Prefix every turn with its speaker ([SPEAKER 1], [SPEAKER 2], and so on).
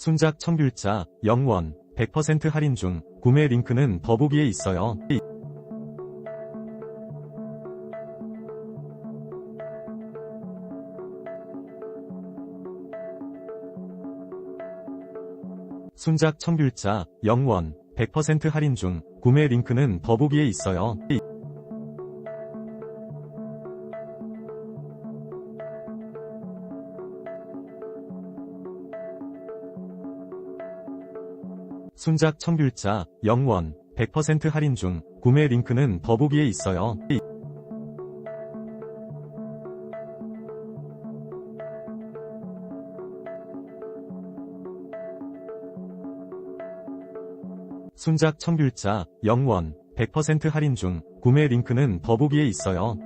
[SPEAKER 1] 순작 청귤자 0원 100% 할인 중 구매 링크는 더보기에 있어요. 순작 청귤자 0원 100% 할인 중 구매 링크는 더보기에 있어요. 순작 청귤자 0원 100% 할인 중 구매 링크는 더보기에 있어요. 순작 청귤자 0원 100% 할인 중 구매 링크는 더보기에 있어요.